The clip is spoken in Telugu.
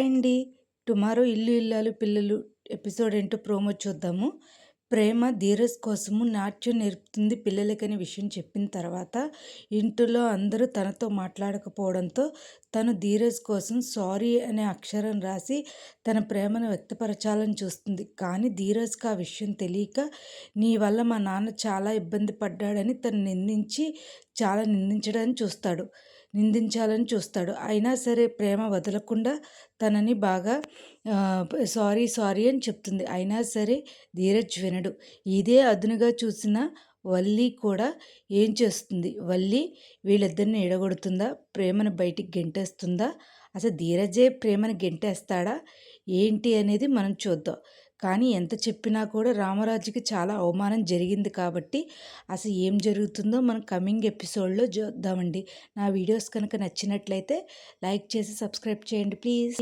హాయ్ అండి టుమారో ఇల్లు ఇల్లాలు పిల్లలు ఎపిసోడ్ ఏంటో ప్రోమో చూద్దాము. ప్రేమ ధీరస్ కోసము నాట్యం నేర్పుతుంది పిల్లలకని విషయం చెప్పిన తర్వాత ఇంటిలో అందరూ తనతో మాట్లాడకపోవడంతో తను ధీరజ్ కోసం సారీ అనే అక్షరం రాసి తన ప్రేమను వ్యక్తపరచాలని చూస్తుంది. కానీ ధీరజ్కి ఆ విషయం తెలియక నీ వల్ల మా నాన్న చాలా ఇబ్బంది పడ్డాడని తను నిందించి చాలా నిందించడానికి చూస్తాడు. నిందించాలని చూస్తాడు. అయినా సరే ప్రేమ వదలకుండా తనని బాగా సారీ సారీ అని చెప్తుంది. అయినా సరే ధీరజ్ వినడు. ఇదే అదునుగా చూసిన వల్లి కూడా ఏం చేస్తుంది? వల్లి వీళ్ళిద్దరిని ఎడగొడుతుందా ప్రేమను బయటికి గెంటేస్తుందా? అసలు ధీరజే ప్రేమను గెంటేస్తాడా? ఏంటి అనేది మనం చూద్దాం. కానీ ఎంత చెప్పినా కూడా రామరాజుకి చాలా అవమానం జరిగింది కాబట్టి అసలు ఏం జరుగుతుందో మనం కమింగ్ ఎపిసోడ్లో చూద్దామండి. నా వీడియోస్ కనుక నచ్చినట్లయితే లైక్ చేసి సబ్స్క్రైబ్ చేయండి ప్లీజ్.